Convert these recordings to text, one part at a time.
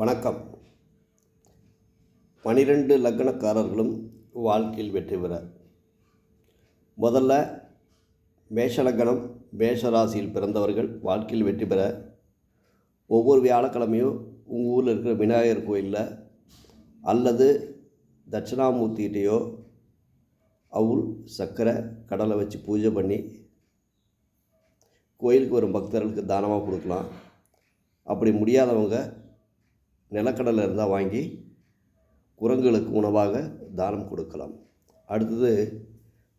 வணக்கம். பனிரெண்டு லக்னக்காரர்களும் வாழ்க்கையில் வெற்றி பெற. முதல்ல மேஷ லக்னம் பிறந்தவர்கள் வாழ்க்கையில் வெற்றி பெற. ஒவ்வொரு வியாழக்கிழமையும் உங்கள் ஊரில் இருக்கிற விநாயகர் கோயிலில் அல்லது தட்சிணாமூர்த்திகிட்டேயோ அவுள் சர்க்கரை கடலை வச்சு பூஜை பண்ணி கோயிலுக்கு வரும் பக்தர்களுக்கு தானமாக கொடுக்கலாம். அப்படி முடியாதவங்க நிலக்கடலை இருந்தால் வாங்கி குரங்குகளுக்கு உணவாக தானம் கொடுக்கலாம். அடுத்தது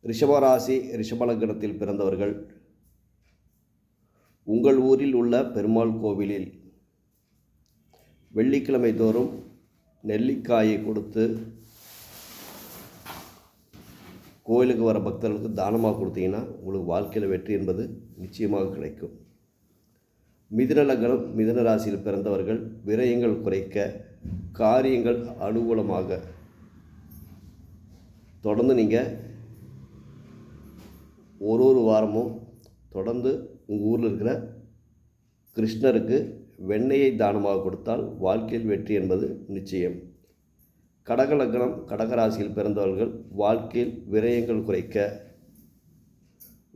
ரிஷபராசி ரிஷபலக்கணத்தில் பிறந்தவர்கள் உங்கள் ஊரில் உள்ள பெருமாள் கோவிலில் வெள்ளிக்கிழமை தோறும் நெல்லிக்காயை கொடுத்து கோயிலுக்கு வர பக்தர்களுக்கு தானமாக கொடுத்தீங்கன்னா உங்களுக்கு வாழ்க்கையில் வெற்றி என்பது நிச்சயமாக கிடைக்கும். மிதுனலகனம் மிதுன ராசியில் பிறந்தவர்கள் விரயங்கள் குறைக்க காரியங்கள் அனுகூலமாக. தொடர்ந்து நீங்கள் ஒரு ஒரு வாரமும் தொடர்ந்து உங்கள் ஊரில் இருக்கிற கிருஷ்ணருக்கு வெண்ணெயை தானமாக கொடுத்தால் வாழ்க்கையில் வெற்றி என்பது நிச்சயம். கடக லக்னம் கடகராசியில் பிறந்தவர்கள் வாழ்க்கையில் விரயங்கள் குறைக்க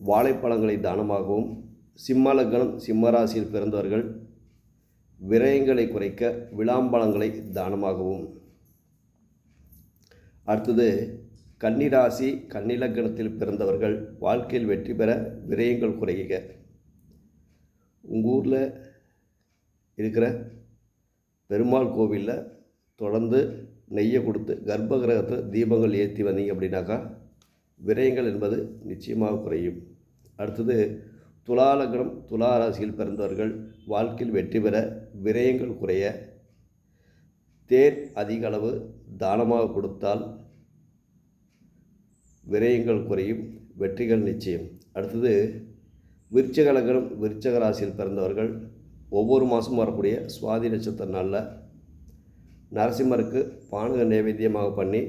வாழைப்பழங்களை தானமாகவும் சிம்ம லக்னம் சிம்மராசியில் பிறந்தவர்கள் விரயங்களை குறைக்க விளாம்பழங்களை தானமாகவும். அடுத்தது கன்னிராசி கன்னிலக்கணத்தில் பிறந்தவர்கள் வாழ்க்கையில் வெற்றி பெற விரயங்கள் குறையுக. உங்கள் ஊரில் இருக்கிற பெருமாள் கோவிலில் தொடர்ந்து நெய்யை கொடுத்து கர்ப்ப கிரகத்தில் தீபங்கள் ஏற்றி வந்தீங்க அப்படின்னாக்கா விரயங்கள் என்பது நிச்சயமாக குறையும். அடுத்தது துலா துலாராசியில் துலா ராசியில் பிறந்தவர்கள் வாழ்க்கையில் வெற்றி பெற விரயங்கள் குறைய தேர் அதிக அளவு தானமாக கொடுத்தால் விரயங்கள் குறையும் வெற்றிகள் நிச்சயம். அடுத்தது விருச்சகலக்னம் விருச்சக ராசியில் பிறந்தவர்கள் ஒவ்வொரு மாதமும் வரக்கூடிய சுவாதி நட்சத்திர நாளில் நரசிம்மருக்கு பானக நைவேத்தியமாக பண்ணி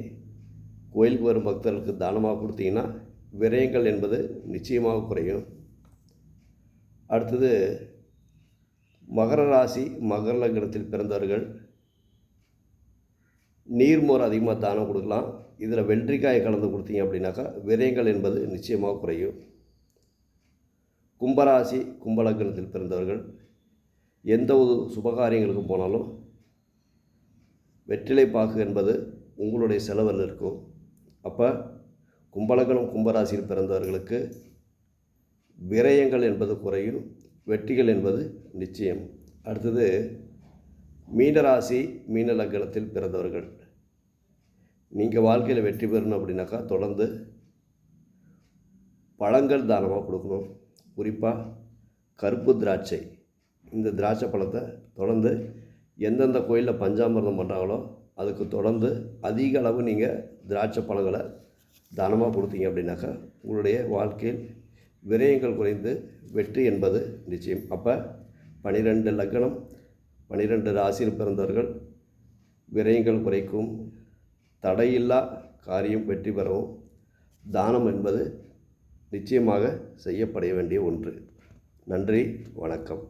கோயிலுக்கு வரும் பக்தர்களுக்கு தானமாக கொடுத்தீங்கன்னா விரயங்கள் என்பது நிச்சயமாக குறையும். அடுத்தது மகர ராசி மகர லக்னத்தில் பிறந்தவர்கள் நீர்மோர் அதிகமாக தானம் கொடுக்கலாம். இதில் வெள்ளிக்காயை கலந்து கொடுத்தீங்க அப்படின்னாக்கா விரயங்கள் என்பது நிச்சயமாக குறையும். கும்பராசி கும்பலக்கணத்தில் பிறந்தவர்கள் எந்த ஒரு சுபகாரியங்களுக்கு போனாலும் வெற்றிலை பாக்கு என்பது உங்களுடைய செலவில் இருக்கும். அப்போ கும்பலக்கணம் கும்பராசியில் பிறந்தவர்களுக்கு விரயங்கள் என்பது குறையும் வெற்றிகள் என்பது நிச்சயம். அடுத்தது மீனராசி மீன லக்னத்தில் பிறந்தவர்கள். நீங்கள் வாழ்க்கையில் வெற்றி பெறணும் அப்படின்னாக்கா தொடர்ந்து பழங்கள் தானமாக கொடுக்கணும். குறிப்பாக கருப்பு திராட்சை. இந்த திராட்சை பழத்தை தொடர்ந்து எந்தெந்த கோயிலில் பஞ்சாமிர்தம் பண்ணுறாங்களோ அதுக்கு தொடர்ந்து அதிக அளவு நீங்கள் திராட்சை பழங்களை தானமாக கொடுத்தீங்க அப்படின்னாக்கா உங்களுடைய வாழ்க்கையில் விரயங்கள் குறைந்து வெற்றி என்பது நிச்சயம். அப்போ பனிரெண்டு லக்னம் பனிரெண்டு ராசியில் பிறந்தவர்கள் விரயங்கள் குறைக்கும் தடையில்லா காரியம் வெற்றி பெறவும் தானம் என்பது நிச்சயமாக செய்யப்பட வேண்டிய ஒன்று. நன்றி வணக்கம்.